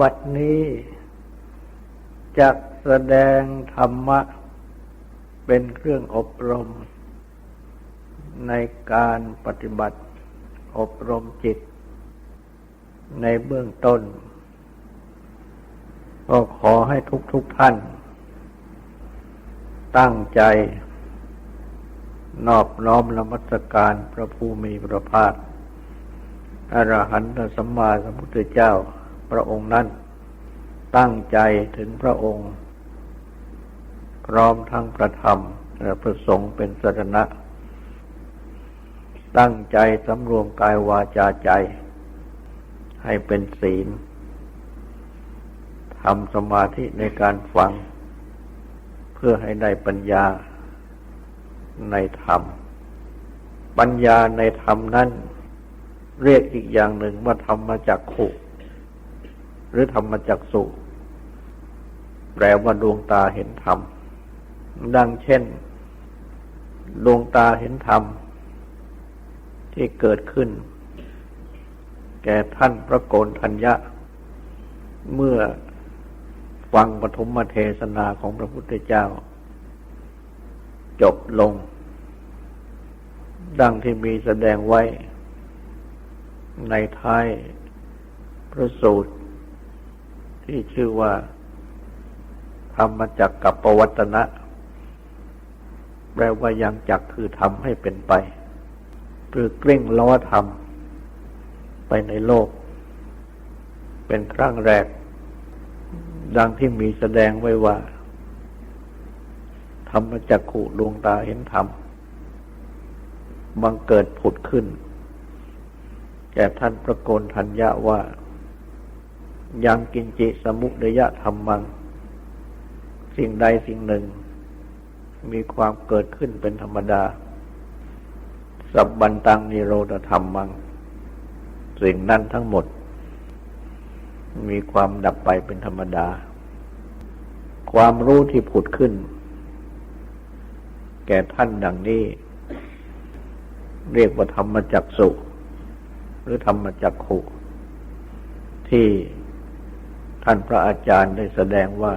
บัดนี้จักแสดงธรรมะ เป็นเครื่องอบรม ในการปฏิบัติอบรมจิต ในเบื้องต้น ก็ขอให้ทุกทุกท่าน ตั้งใจ นอบน้อมละมัสการพระภูมิพระภาคอรหันตสัมมาสัมพุทธเจ้า พระองค์นั้น ตั้งใจถึงพระองค์ พร้อมทั้งประธรรมและประสงค์เป็นสรณะ ตั้งใจสำรวมกายวาจาใจ ให้เป็นศีลทำสมาธิในการฟัง เพื่อให้ได้ปัญญาในธรรม ปัญญาในธรรมนั้น เรียกอีกอย่างหนึ่งว่าธรรมมาจากขุ หรือธรรมจักสุแปลว่าดวงตาเห็นธรรม ดังเช่น ดวงตาเห็นธรรม ที่เกิดขึ้น แก่ท่านพระโกนทัญญะ เมื่อฟังปฐมเทศนาของพระพุทธเจ้า จบลง ดังที่มีแสดงไว้ในท้ายพระสูตร ที่ชื่อว่าธรรมจักกับปวัตนะ แปลว่ายังจักคือทำให้เป็นไปหรือเกล้งล้อทำไปในโลก เป็นครั้งแรก ดังที่มีแสดงไว้ว่า ธรรมจักขุดวงตาเห็นธรรมบังเกิดผุดขึ้น แก่ท่านประโกนทัญญาว่า ยังกินจิสมุเดยะธรรมัง สิ่งใดสิ่งหนึ่ง มีความเกิดขึ้นเป็นธรรมดา สับบันตังนิโรธธรรมมัง สิ่งนั้นทั้งหมด มีความดับไปเป็นธรรมดา ความรู้ที่ผุดขึ้น แก่ท่านดังนี้ เรียกว่าธรรมจักสุหรือธรรมจักขุที่ ท่านพระอาจารย์ได้แสดงว่า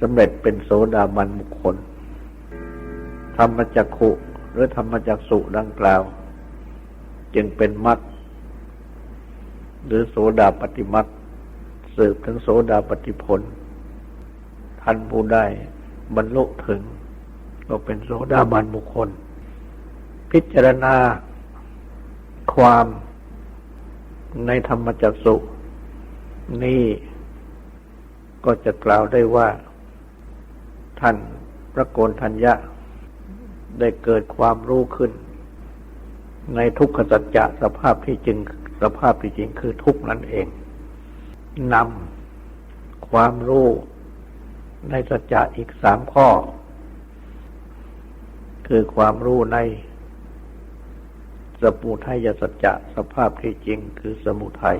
สำเร็จเป็นโสดาบันบุคคล ธรรมจักขุหรือธรรมจักสุดังกล่าว จึงเป็นมัดหรือโสดาปฏิมัดสืบถึงโสดาปฏิผล ท่านผู้ได้บรรลุถึง ก็เป็นโสดาบันบุคคล พิจารณาความในธรรมจักสุนี่ ก็จะกล่าวได้ว่า ท่านพระโกนทัญญะ ได้เกิดความรู้ขึ้น ในทุกขสัจจะสภาพที่จริงสภาพที่จริงคือทุกนั่นเองนำความรู้ในสัจจะอีกสามข้อ คือความรู้ในสมุทัยสัจจะสภาพที่จริงคือสมุทัย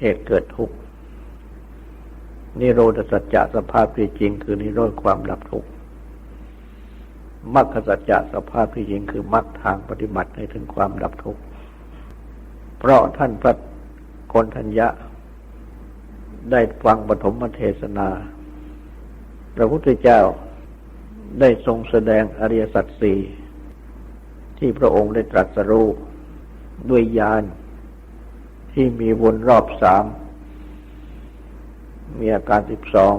เหตุเกิดทุกข์ นิโรธสัจจะสภาพที่จริง คือนิโรธความดับทุกข์มรรคสัจจะสภาพที่จริงคือมรรคทางปฏิบัติให้ถึงความดับทุกข์เพราะท่านพระคนทัญญะ ได้ฟังปฐมเทศนา พระพุทธเจ้าได้ทรงแสดงอริยสัจสี่ที่พระองค์ได้ตรัสรู้ด้วยญาณที่มีวนรอบสาม มีอาการสิบสอง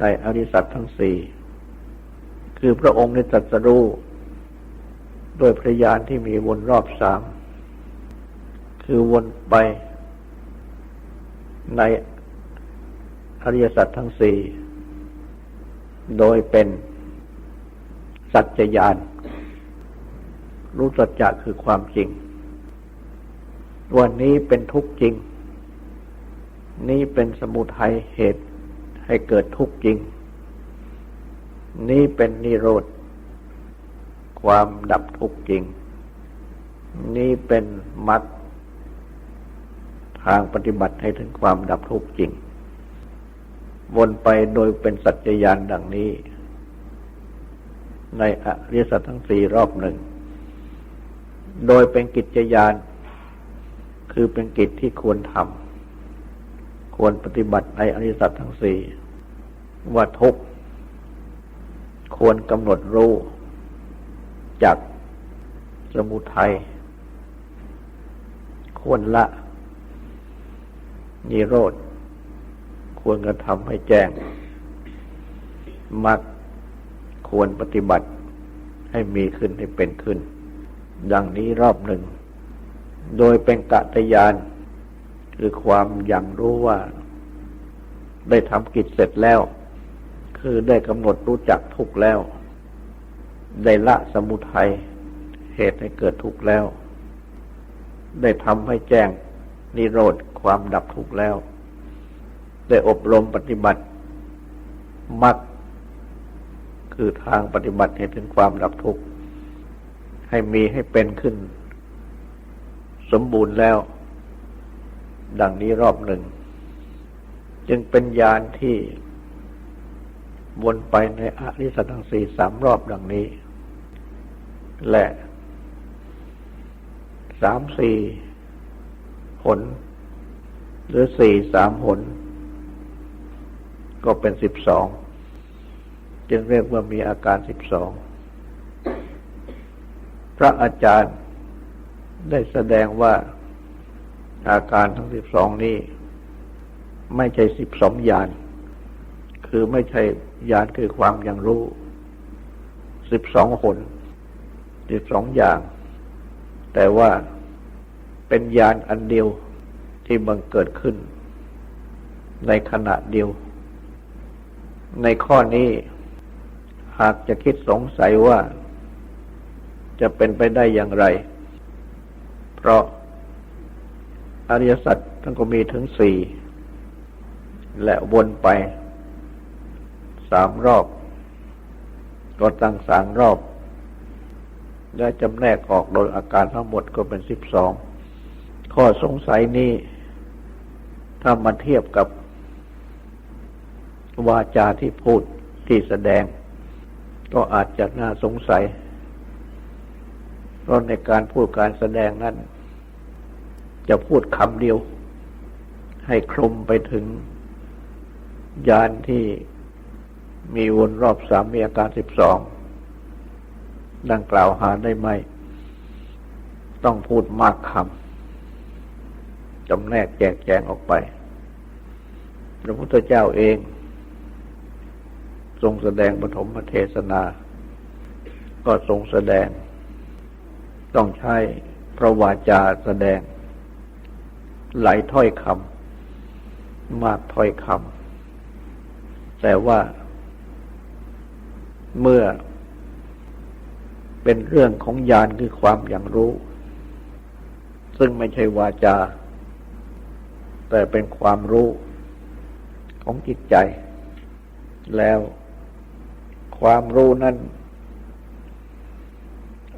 ในอริสัตทั้งสี่คือพระองค์ได้ตรัสรู้โดยพระญาณที่มีวนรอบสามคือวนไปในอริยสัจทั้งสี่โดยเป็นสัจจญาณรู้สัจจะคือความจริง วันนี้เป็นทุกข์จริง นี้เป็นสมุทัยเหตุให้เกิดทุกข์จริง นี้เป็นนิโรธ ความดับทุกข์จริง นี้เป็นมรรคทางปฏิบัติให้ถึงความดับทุกข์จริง วนไปโดยเป็นสัจจญานดังนี้ ในอริยสัจทั้งสี่รอบหนึ่ง โดยเป็นกิจญาณคือเป็นกิจที่ควรทำ ควรปฏิบัติในอริสัตทั้งสี่ว่าทุกควรกำหนดรู้จากสมุทัยควรละนิโรธควรกระทำให้แจ้งมักควรปฏิบัติให้มีขึ้นให้เป็นขึ้น ดังนี้รอบหนึ่ง โดยเป็นกะตยาน คือความอย่างรู้ว่า ได้ทำกิจเสร็จแล้ว คือได้กำหนดรู้จักทุกแล้ว ได้ละสมุทัยเหตุให้เกิดทุกข์แล้ว ได้ทำให้แจ้งนิโรธความดับทุกข์แล้ว ได้อบรมปฏิบัติมักคือทางปฏิบัติให้ถึงความดับทุกข์ให้มีให้เป็นขึ้น สมบูรณ์แล้ว ดังนี้รอบหนึ่ง จึงเป็นญาณที่วนไปในอริสตังสีสามรอบดังนี้ และสามสี่ผลหรือสี่สามผลก็เป็นสิบสองจึงเรียกว่ามีอาการสิบสองพระอาจารย์ได้แสดงว่า อาการทั้งสิบสองนี้ ไม่ใช่สิบสองยานคือไม่ใช่ยานคือความอยังรู้สิบสองหนสิบสองอย่าง แต่ว่าเป็นยานอันเดียวที่บังเกิดขึ้น ในขณะเดียว ในข้อนี้หากจะคิดสงสัยว่า จะเป็นไปได้อย่างไร เพราะ อริยสัจทั้งก็มีถึงสี่และวนไปสามรอบ ก็ตั้งสามรอบ และจำแนกออกโดยอาการทั้งหมดก็เป็นสิบสองข้อสงสัยนี้ ถ้ามาเทียบกับ วาจาที่พูดที่แสดง ก็อาจจะน่าสงสัยเพราะในการพูดการแสดงนั้น จะพูดคำเดียว ให้คลุมไปถึงยานที่มีวนรอบสามมีอาการสิบสองดังกล่าวหาได้ไหม ต้องพูดมากคำจำแนกแจกแจงออกไป พระพุทธเจ้าเอง ทรงแสดงปฐมเทศนา ก็ทรงแสดง ต้องใช้พระวาจาแสดง หลายถ้อยคำมากถ้อยคำแต่ว่าเมื่อเป็นเรื่องของญาณคือความอย่างรู้ ซึ่งไม่ใช่วาจา แต่เป็นความรู้ของจิตใจ แล้วความรู้นั้น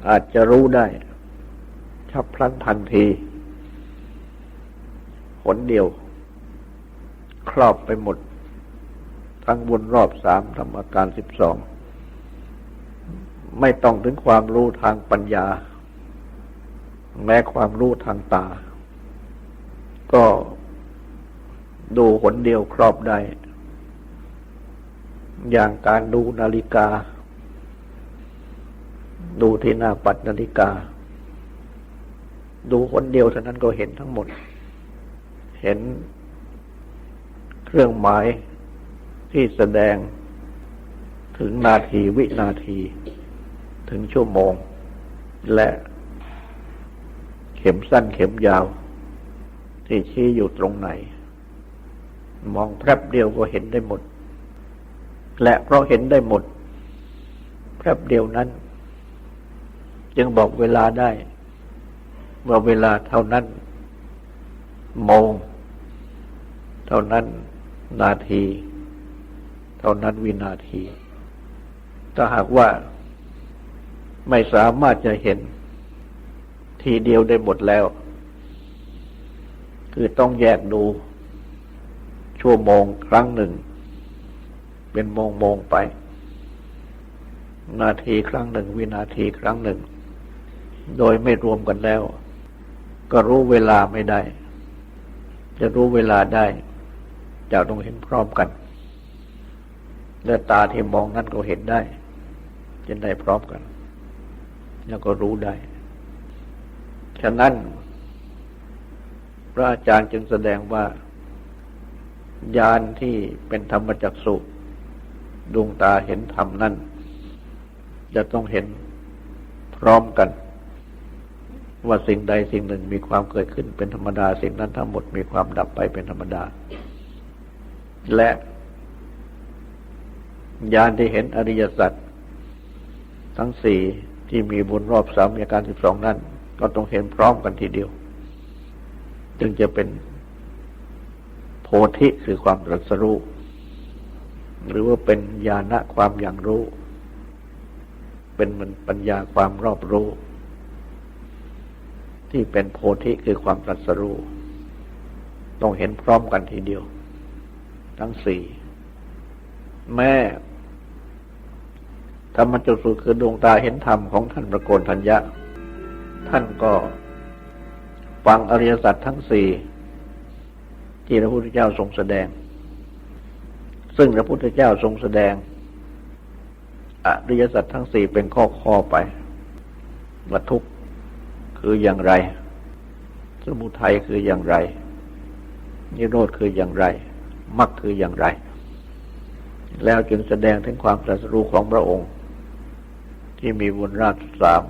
อาจจะรู้ได้ ชับพลันทันที ผลเดียว ครอบไปหมด ทั้งวนรอบสามทำอาการสิบสอง ไม่ต้องถึงความรู้ทางปัญญา แม้ความรู้ทางตา ก็ดูหนเดียวครอบได้ อย่างการดูนาฬิกา ดูที่หน้าปัดนาฬิกา ดูคนเดียวเท่านั้นก็เห็นทั้งหมด เห็นเครื่องหมายที่แสดงถึงนาทีวินาที ถึงชั่วโมง และเข็มสั้นเข็มยาว ที่ชี้อยู่ตรงไหน มองแป๊บเดียวก็เห็นได้หมด และเพราะเห็นได้หมดแป๊บเดียวนั้น จึงบอกเวลาได้ ว่าเวลาเท่านั้น โมง เท่านั้นนาที เท่านั้นวินาที ถ้าหากว่าไม่สามารถจะเห็นทีเดียวได้หมดแล้ว คือต้องแยกดู ชั่วโมงครั้งหนึ่ง เป็นโมงโมงไป นาทีครั้งหนึ่ง วินาทีครั้งหนึ่ง โดยไม่รวมกันแล้ว ก็รู้เวลาไม่ได้ จะรู้เวลาได้จะต้องเห็นพร้อมกัน และตาที่มองนั้นก็เห็นได้จะได้พร้อมกัน แล้วก็รู้ได้ ฉะนั้น พระอาจารย์จึงแสดงว่า ญาณที่เป็นธรรมจักสุดวงตาเห็นธรรมนั่นจะต้องเห็นพร้อมกัน ว่าสิ่งใดสิ่งหนึ่งมีความเกิดขึ้นเป็นธรรมดา สิ่งนั้นทั้งหมดมีความดับไปเป็นธรรมดา และญาณที่เห็นอริยสัจทั้งสี่ที่มีบนรอบสามมีอาการสิบสองนั้น ก็ต้องเห็นพร้อมกันทีเดียว จึงจะเป็นโพธิคือความตรัสรู้หรือว่าเป็นญาณะความอย่างรู้ เป็นมันปัญญาความรอบรู้ ที่เป็นโพธิคือความตรัสรู้ต้องเห็นพร้อมกันทีเดียว ทั้งสี่ แม่ธรรมจุสุคือดวงตาเห็นธรรมของท่านประโกนทัญญะ ท่านก็ฟังอริยสัจทั้งสี่ที่พระพุทธเจ้าทรงแสดง ซึ่งพระพุทธเจ้าทรงแสดงอริยสัจทั้งสี่เป็นข้อข้อไปว่าทุกข คืออย่างไร สมุทัยคืออย่างไร นิโรธคืออย่างไรมรรคคืออย่างไร แล้วจึงแสดงถึงความตรัสรู้ของพระองค์ ที่มีบุญราชสาม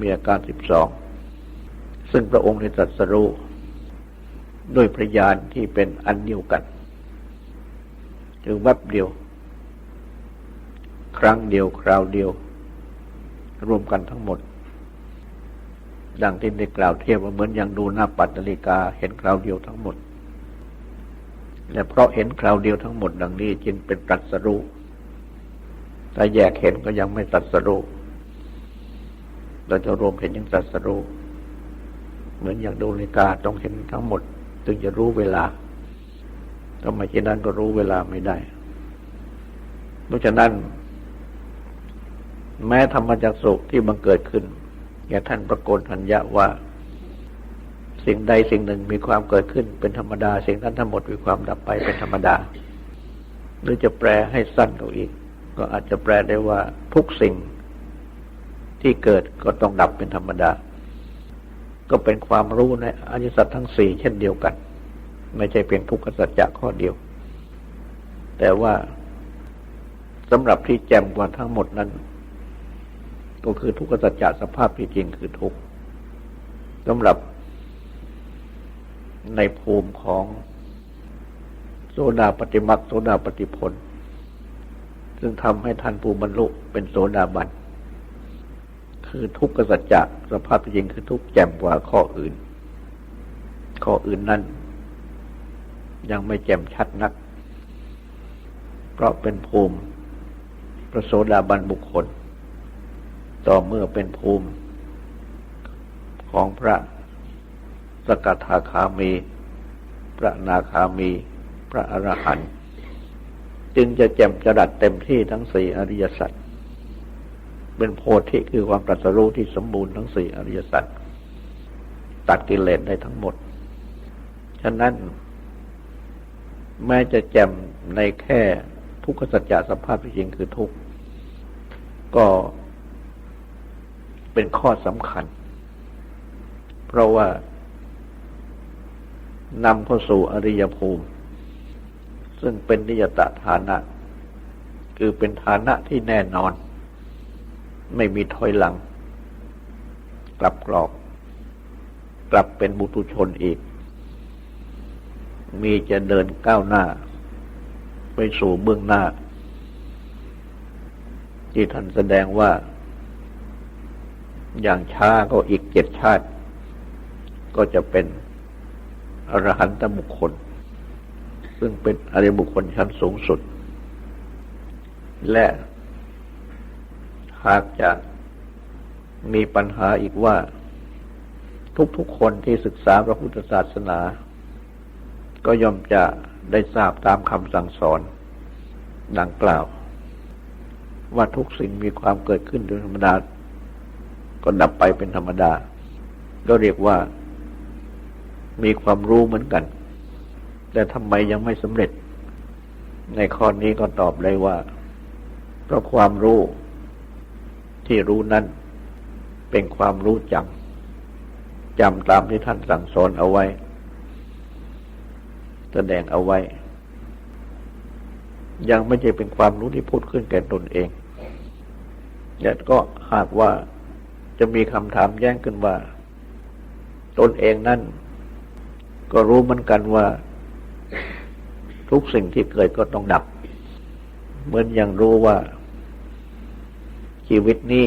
มีอาการสิบสองซึ่งพระองค์ได้ตรัสรู้ด้วยพระญาณที่เป็นอันเดียวกันคือแวบเดียว ครั้งเดียวคราวเดียว รวมกันทั้งหมด ดังที่ได้กล่าวเทียบว่าเหมือนอย่างดูหน้าปัตนาฬิกาเห็นคราวเดียวทั้งหมด และเพราะเห็นคราวเดียวทั้งหมด ดังนี้จึงเป็นตรัสรู้ถ้าแยกเห็นก็ยังไม่ตรัสรู้เราจะรวมเห็นยังตรัสรู้เหมือนอย่างดูนาฬิกาต้องเห็นทั้งหมด ถึงจะรู้เวลาถ้าไม่เช่นนั้นก็รู้เวลาไม่ได้เพราะฉะนั้น แม้ธรรมจักสุที่บังเกิดขึ้น อย่าท่านประโกนทัญญะว่า สิ่งใดสิ่งหนึ่งมีความเกิดขึ้นเป็นธรรมดา สิ่งนั้นทั้งหมดมีความดับไปเป็นธรรมดา หรือจะแปลให้สั้นกว่าอีก ก็อาจจะแปลได้ว่าทุกสิ่งที่เกิดก็ต้องดับเป็นธรรมดา ก็เป็นความรู้ในอริยสัจทั้งสี่เช่นเดียวกัน ไม่ใช่เพียงทุกขสัจจะข้อเดียว แต่ว่าสำหรับที่แจ่มกว่าทั้งหมดนั้น ก็คือทุกขสัจจะสภาพที่จริงคือทุกข์สำหรับในภูมิของโซดาปฏิมักโซดาปฏิพลซึ่งทำให้ท่านผู้บรรลุเป็นโสดาบัน คือทุกขสัจจะสภาพจริงคือทุกแจ่มกว่าข้ออื่น ข้ออื่นนั้น ยังไม่แจ่มชัดนัก เพราะเป็นภูมิพระโสดาบันบุคคล ต่อเมื่อเป็นภูมิของพระสกทาคามี พระนาคามี พระอรหันต์จึงจะแจ่มจรัสเต็มที่ทั้งสี่อริยสัจเป็นโพธิคือความตรัสรู้ที่สมบูรณ์ทั้งสี่อริยสัจตัดกิเลสได้ทั้งหมด ฉะนั้น แม้จะแจ่มในแค่ทุกขสัจจะสภาพที่จริงคือทุกข์ก็ เป็นข้อสำคัญ เพราะว่านำเข้าสู่อริยภูมิ ซึ่งเป็นนิยตฐานะ คือเป็นฐานะที่แน่นอน ไม่มีถอยหลัง กลับกรอก กลับเป็นบุตุชนอีก มีจะเดินก้าวหน้า ไปสู่เบื้องหน้า ที่ท่านแสดงว่า อย่างช้าก็อีกเจ็ดชาติ ก็จะเป็นอรหันตบุคคล ซึ่งเป็นอริบุคคลชั้นสูงสุด และหากจะมีปัญหาอีกว่า ทุกๆคนที่ศึกษาพระพุทธศาสนา ก็ย่อมจะได้ทราบตามคำสั่งสอน ดังกล่าว ว่าทุกสิ่งมีความเกิดขึ้นโดยธรรมดา ก็ดับไปเป็นธรรมดา ก็เรียกว่ามีความรู้เหมือนกัน แต่ทำไมยังไม่สำเร็จ ในข้อนี้ก็ตอบเลยว่า เพราะความรู้ที่รู้นั้นเป็นความรู้จำจำตามที่ท่านสั่งสอนเอาไว้ แสดงเอาไว้ ยังไม่ใช่เป็นความรู้ที่พูดขึ้นแก่ตนเองแต่ก็หากว่า จะมีคำถามแย้งขึ้นว่า ตนเองนั่น ก็รู้เหมือนกันว่า ทุกสิ่งที่เกิดก็ต้องดับ เหมือนอย่างรู้ว่า ชีวิตนี้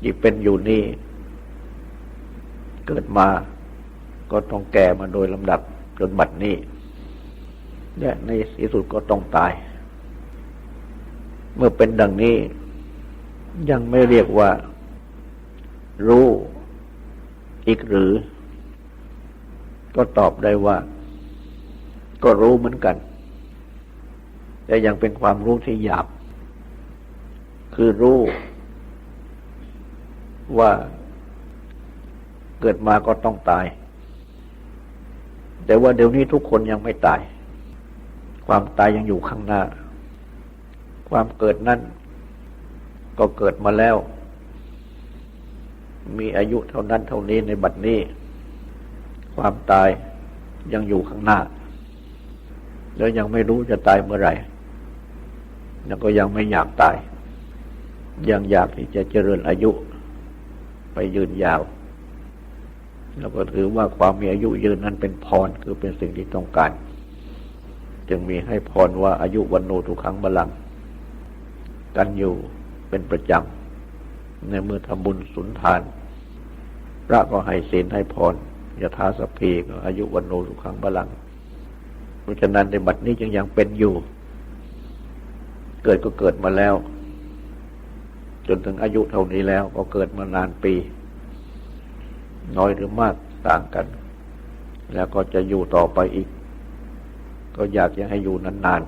ที่เป็นอยู่นี่ เกิดมาก็ต้องแก่มาโดยลำดับจนบัดนี้และในที่สุดก็ต้องตาย เมื่อเป็นดังนี้ยังไม่เรียกว่า รู้อีกหรือ ก็ตอบได้ว่า ก็รู้เหมือนกัน แต่ยังเป็นความรู้ที่หยาบ คือรู้ว่าเกิดมาก็ต้องตาย แต่ว่าเดี๋ยวนี้ทุกคนยังไม่ตาย ความตายยังอยู่ข้างหน้า ความเกิดนั่นก็เกิดมาแล้ว มีอายุเท่านั้นเท่านี้ในบัดนี้ ความตายยังอยู่ข้างหน้า แล้วยังไม่รู้จะตายเมื่อไหร่ แล้วก็ยังไม่อยากตาย ยังอยากที่จะเจริญอายุ ไปยืนยาว แล้วก็ถือว่าความมีอายุยืนนั้นเป็นพรคือเป็นสิ่งที่ต้องการ จึงมีให้พรว่าอายุวันโนทุกครั้งบาลัง กันอยู่เป็นประจำ ในเมื่อทำบุญสุนทาน พระก็ให้ศีลให้พรยถาสพีก็อายุวันโนทุกครั้งบาลัง เพราะฉะนั้นในบัดนี้จึงยังเป็นอยู่ เกิดก็เกิดมาแล้ว จนถึงอายุเท่านี้แล้วก็เกิดมานานปี น้อยหรือมากต่างกัน แล้วก็จะอยู่ต่อไปอีก ก็อยากจะให้อยู่นาน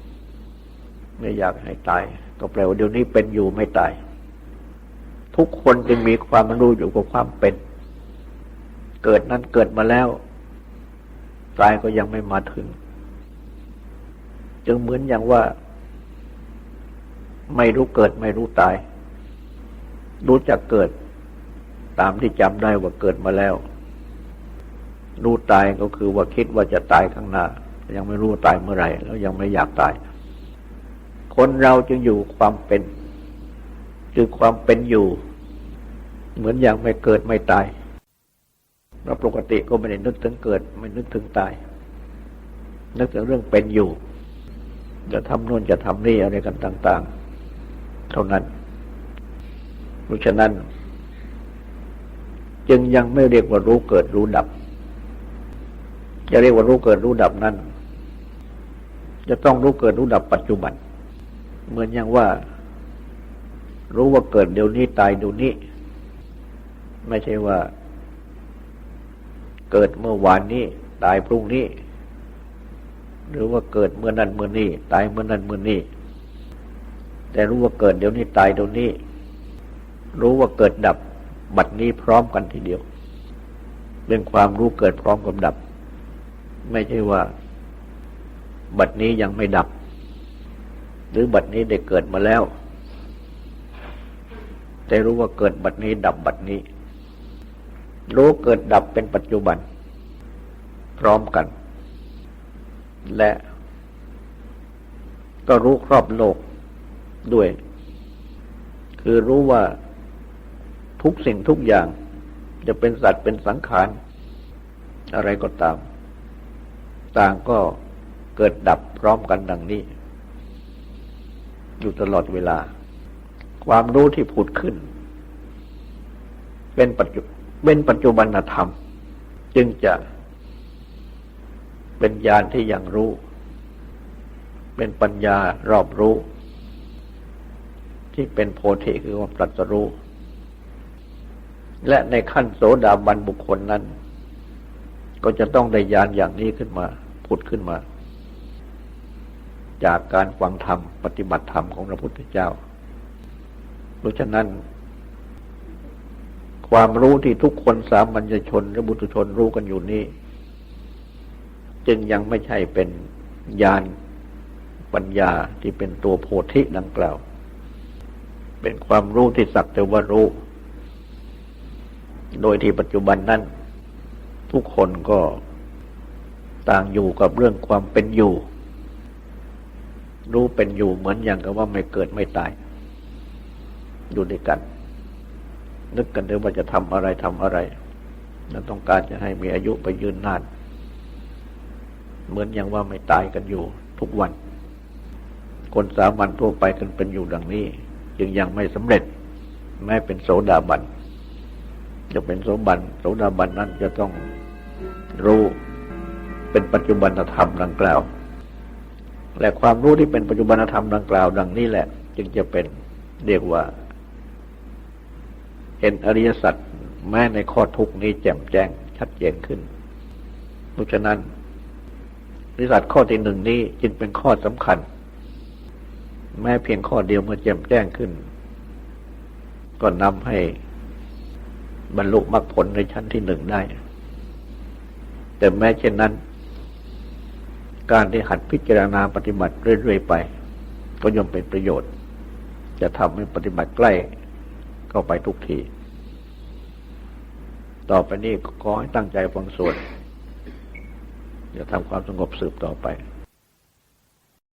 ๆ ไม่อยากให้ตาย ก็แปลว่าเดี๋ยวนี้เป็นอยู่ไม่ตาย ทุกคนจึงมีความรู้อยู่กับความเป็น เกิดนั้นเกิดมาแล้ว ตายก็ยังไม่มาถึง จึงเหมือนอย่างว่า ไม่รู้เกิดไม่รู้ตาย รู้จักเกิด ตามที่จำได้ว่าเกิดมาแล้ว รู้ตายก็คือว่าคิดว่าจะตายข้างหน้า ยังไม่รู้ตายเมื่อไหร่ แล้วยังไม่อยากตาย คนเราจึงอยู่ความเป็น คือความเป็นอยู่ เหมือนอย่างไม่เกิดไม่ตายเราปกติก็ไม่ได้นึกถึงเกิด ไม่นึกถึงตาย นึกถึงเรื่องเป็นอยู่ จะทำโน่นจะทำนี่อะไรกันต่าง ๆ เท่านั้น เพราะฉะนั้น จึงยังไม่เรียกว่ารู้เกิดรู้ดับ จะเรียกว่ารู้เกิดรู้ดับนั้น จะต้องรู้เกิดรู้ดับปัจจุบัน เหมือนอย่างว่า รู้ว่าเกิดเดี๋ยวนี้ตายเดี๋ยวนี้ ไม่ใช่ว่า เกิดเมื่อวานนี้ ตายพรุ่งนี้ หรือว่าเกิดเมื่อนั้นเมื่อนี้ ตายเมื่อนั้นเมื่อนี้ แต่รู้ว่าเกิดเดี๋ยวนี้ตายเดี๋ยวนี้ รู้ว่าเกิดดับบัดนี้พร้อมกันทีเดียว เป็นความรู้เกิดพร้อมกับดับ ไม่ใช่ว่า บัดนี้ยังไม่ดับ หรือบัดนี้ได้เกิดมาแล้ว แต่รู้ว่าเกิดบัดนี้ดับบัดนี้ รู้เกิดดับเป็นปัจจุบัน พร้อมกัน และก็รู้ครอบโลกด้วย คือรู้ว่าทุกสิ่งทุกอย่าง จะเป็นสัตว์เป็นสังขาร อะไรก็ตาม ต่างก็เกิดดับพร้อมกันดังนี้ อยู่ตลอดเวลา ความรู้ที่ผุดขึ้น เป็นปัจจุเป็นปัจจุบันธรรม จึงจะเป็นญาณที่ยังรู้ เป็นปัญญารอบรู้ ที่เป็นโพธิคือความตรัสรู้ และในขั้นโสดาบันบุคคลนั้น ก็จะต้องได้ญาณอย่างนี้ขึ้นมาผุดขึ้นมา จากการฟังธรรม ปฏิบัติธรรมของพระพุทธเจ้า เพราะฉะนั้น ความรู้ที่ทุกคนสามัญชนและบุตุชนรู้กันอยู่นี้ จึงยังไม่ใช่เป็นญาณปัญญาที่เป็นตัวโพธิดังกล่าว เป็นความรู้ที่สักแต่ว่ารู้ โดยที่ปัจจุบันนั้น ทุกคนก็ต่างอยู่กับเรื่องความเป็นอยู่ รู้เป็นอยู่เหมือนอย่างกับว่าไม่เกิดไม่ตาย อยู่ด้วยกัน นึกกันด้วยว่าจะทำอะไรทำอะไรและต้องการจะให้มีอายุไปยืนนาน เหมือนอย่างว่าไม่ตายกันอยู่ทุกวัน คนสามัญทั่วไปกันเป็นอยู่ดังนี้ จึงยังไม่สำเร็จ แม้เป็นโสดาบันจะเป็นโสบันโสดาบันนั้นจะต้องรู้เป็นปัจจุบันธรรมดังกล่าว และความรู้ที่เป็นปัจจุบันธรรมดังกล่าว ดังนี้แหละ จึงจะเป็นเรียกว่า ห็นอริยสัจแม้ในข้อทุกนี้แจ่มแจ้งชัดเจนขึ้น เพราะฉะนั้นอริยสัจข้อที่หนึ่งนี้จึงเป็นข้อสำคัญ แม้เพียงข้อเดียวเมื่อแจ่มแจ้งขึ้น ก็นำให้บรรลุมรรคผลในชั้นที่หนึ่งได้ แต่แม้เช่นนั้น การที่หัดพิจารณาปฏิบัติเรื่อยๆไป ก็ย่อมเป็นประโยชน์ จะทำให้ปฏิบัติใกล้เข้าไปทุกที ต่อไปนี้ขอให้ตั้งใจฟังสวดจะทำความสงบสืบต่อไป